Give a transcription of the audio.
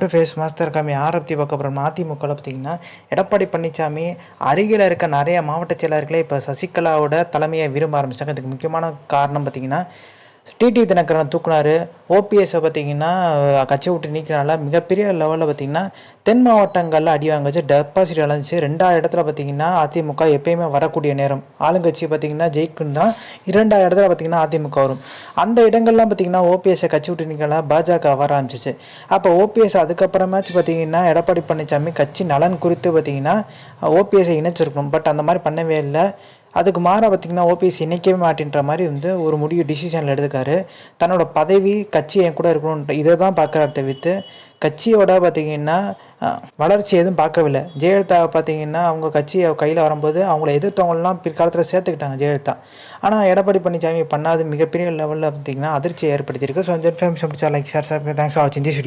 Face master இருக்காமி ஆரத்தி பார்க்க அப்புறம் அதிமுகவில் பார்த்தீங்கன்னா எடப்பாடி பழனிசாமி அருகில் இருக்க நிறைய மாவட்ட செயலாளர்களே இப்போ சசிகலாவோட தலைமையை விரும்ப ஆரம்பிச்சாங்க அதுக்கு முக்கியமான காரணம் பார்த்தீங்கன்னா டிடி தினகரன் தூக்குனாரு. ஓபிஎஸ்ஸை பார்த்தீங்கன்னா கட்சி விட்டு நீக்கினால மிகப்பெரிய லெவலில் பார்த்தீங்கன்னா தென் மாவட்டங்களில் அடி வாங்கிச்சு டெபாசிட் இழந்துச்சு ரெண்டாவது இடத்துல பார்த்தீங்கன்னா அதிமுக எப்பயுமே வரக்கூடிய நேரம். ஆளுங்கட்சி பார்த்தீங்கன்னா ஜெயிக்குன்னு தான் இரண்டாவது இடத்துல பார்த்தீங்கன்னா அதிமுக வரும். அந்த இடங்கள்லாம் பார்த்தீங்கன்னா ஓபிஎஸை கட்சி விட்டு நீக்கலாம் பாஜக வர ஆரம்பிச்சிச்சு. அப்போ ஓபிஎஸ் அதுக்கப்புறமாச்சு பார்த்தீங்கன்னா எடப்பாடி பழனிசாமி கட்சி நலன் குறித்து பார்த்தீங்கன்னா ஓபிஎஸ்ஸை இணைச்சிருக்கணும். பட் அந்த மாதிரி பண்ணவே இல்லை. அதுக்கு மாறாக பார்த்திங்கன்னா ஓபிஎஸ் இணைக்கவே மாட்டேன்ற மாதிரி வந்து ஒரு முடிவு டிசிஷனில் எடுத்துக்காரு தன்னோட பதவி கட்சி என் கூட இருக்கணுன்ற இதை தான் பார்க்குறாரு தவிர்த்து கட்சியோட பார்த்திங்கன்னா வளர்ச்சி எதுவும் பார்க்கவில்லை. ஜெயலலிதா பார்த்திங்கன்னா அவங்க கட்சி கையில் வரும்போது அவங்கள எதிர்த்தவங்களெலாம் பிற்காலத்தில் சேர்த்துக்கிட்டாங்க ஜெயலலிதா. ஆனால் எடப்பாடி பழனிசாமி பண்ணாது மிகப்பெரிய லெவலில் பார்த்திங்கன்னா அதிர்ச்சியை ஏற்படுத்தியிருக்கு. ஸோ ஃபேமிலி பிடிச்சா like share sir thanks for வாட்சிங் தி